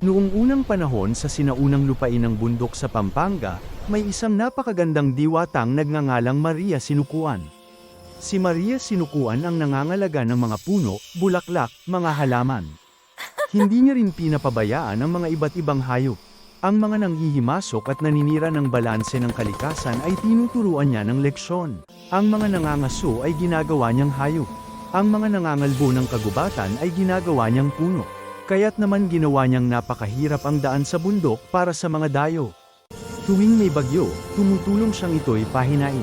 Noong unang panahon sa sinaunang lupain ng bundok sa Pampanga, may isang napakagandang diwatang nagngangalang Maria Sinukuan. Si Maria Sinukuan ang nangangalaga ng mga puno, bulaklak, mga halaman. Hindi niya rin pinapabayaan ang mga iba't ibang hayop. Ang mga nanghihimasok at naninira ng balanse ng kalikasan ay tinuturuan niya ng leksyon. Ang mga nangangaso ay ginagawa niyang hayop. Ang mga nangangalbo ng kagubatan ay ginagawa niyang puno. Kaya't naman ginawa niyang napakahirap ang daan sa bundok para sa mga dayo. Tuwing may bagyo, tumutulong siyang ito'y pahinain.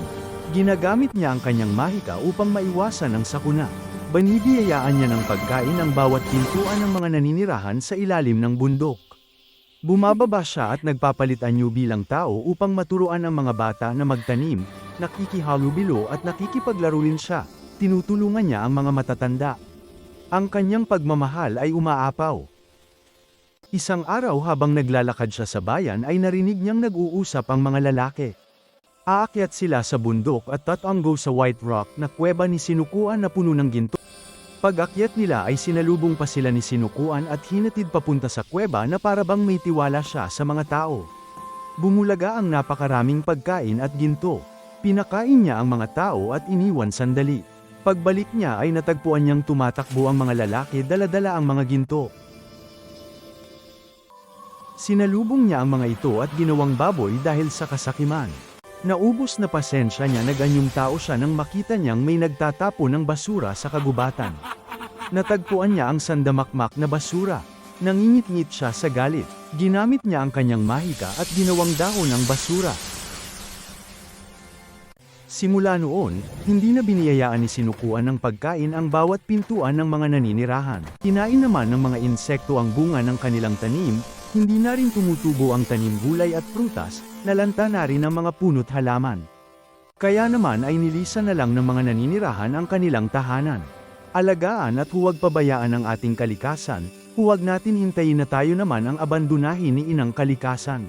Ginagamit niya ang kanyang mahika upang maiwasan ang sakuna. Banibiyayaan niya ng pagkain ang bawat pintuan ng mga naninirahan sa ilalim ng bundok. Bumababa siya at nagpapalit anyo bilang tao upang maturuan ang mga bata na magtanim, nakikihalubilo at nakikipaglaro rin siya. Tinutulungan niya ang mga matatanda. Ang kanyang pagmamahal ay umaapaw. Isang araw habang naglalakad siya sa bayan ay narinig niyang nag-uusap ang mga lalaki. Aakyat sila sa bundok at tatanggo sa White Rock na kuweba ni Sinukuan na puno ng ginto. Pag-akyat nila ay sinalubong pa sila ni Sinukuan at hinatid papunta sa kuweba na parabang may tiwala siya sa mga tao. Bumulaga ang napakaraming pagkain at ginto. Pinakain niya ang mga tao at iniwan sandali. Pagbalik niya ay natagpuan niyang tumatakbo ang mga lalaki daladala ang mga ginto. Sinalubong niya ang mga ito at ginawang baboy dahil sa kasakiman. Naubos na pasensya niya naganyong tao siya nang makita niyang may nagtatapo ng basura sa kagubatan. Natagpuan niya ang sandamakmak na basura. Nangingit-ngit siya sa galit. Ginamit niya ang kanyang mahika at ginawang dahon ng basura. Simula noon, hindi na biniyayaan ni sinukuan ng pagkain ang bawat pintuan ng mga naninirahan. Kinain naman ng mga insekto ang bunga ng kanilang tanim, hindi na rin tumutubo ang tanim gulay at prutas, nalanta na rin ang mga punot halaman. Kaya naman ay nilisan na lang ng mga naninirahan ang kanilang tahanan. Alagaan at huwag pabayaan ang ating kalikasan, huwag natin hintayin na tayo naman ang abandonahin ni inang kalikasan.